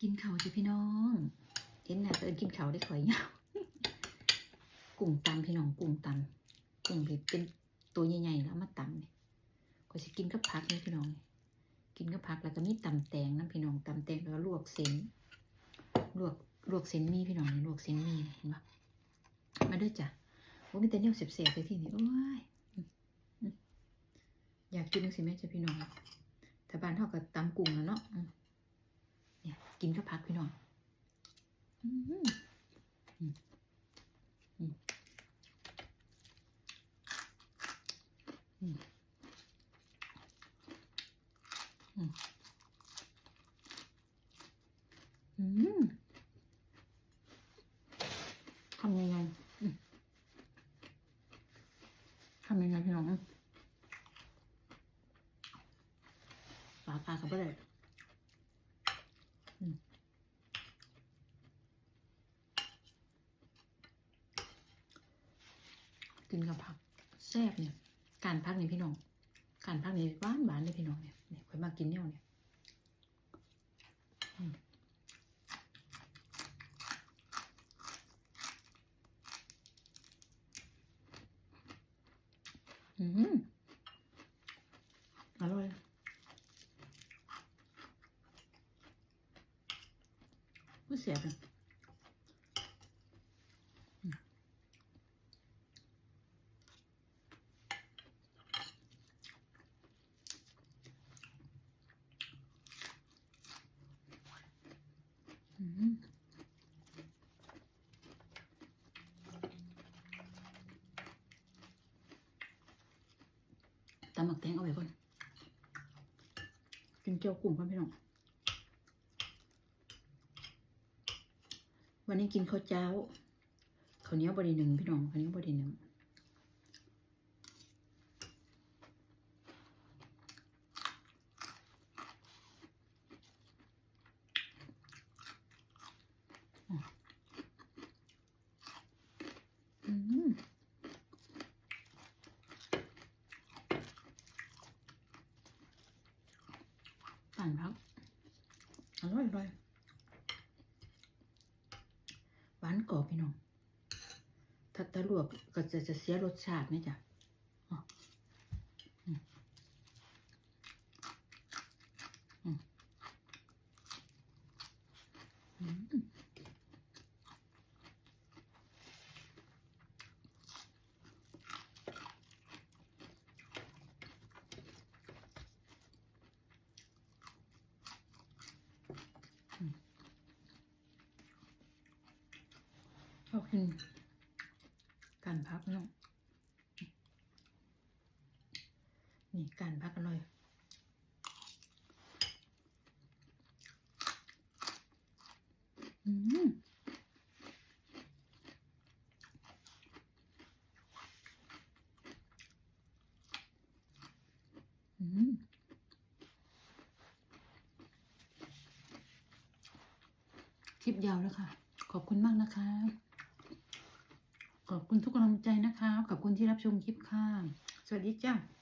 กินเขาจ้ะพี่น้องเห็นหน้าเอินกินเขาได้ข่อยเงากุ้งตำพี่น้องกุ้งตำกุ้งเป็นตัวใหญ่ๆแล้วมาตำเนี่ยก็จะกินกับผักนี่พี่น้องนี่กินกับผักแล้วก็มีตำแตงนะพี่น้องตำแตงแล้วก็ลวกเส้นลวกลวกเส้นมีพี่น้องนี่ลวกเส้นมีเห็นปะมาด้วยจ้ะโอ้มีแต่เนี่ยเสียบๆเลยที่นี่โอ้ยอยากกินจังสิแม่จ้ะพี่น้องแต่บ้านเท่ากับตำกุ้งแล้วเนาะเนี่ย กินกับผักพี่น้องอืมทำยังไงทำยังไงพี่น้องปลาปลากับอะไร กินกับผักแซ่บเนี่ย การพักนี่พี่น้อง การพักนี่หวานหวานเลยพี่น้องเนี่ยเนี่ยคอยมากินเนี่ยเนี่ยอืมอืมอร่อยไม่เสียบเลย อืม ตำหมักแตงเอาไว้ก่อน กินเจียวกุ้งก่อนพี่น้อง วันนี้กินข้าวเจ้าข้าวเหนียวบดีหนึ่งพี่น้องข้าวเหนียวบดีหนึ่งอืมานครับอร่อยอร่อยหวานกรอบพี่น้องถ้าตะลวกก็จะจะเสียรสชาติไหมจ๊ะอืมอืมอืมชอบ กินการพักเนาะนี่การพักอร่อยอืมอืมคลิปยาวแล้วค่ะ ขอบคุณมากนะคะ ขอบคุณทุกกำลังใจนะคะ ขอบคุณที่รับชมคลิปค่ะ สวัสดีจ้า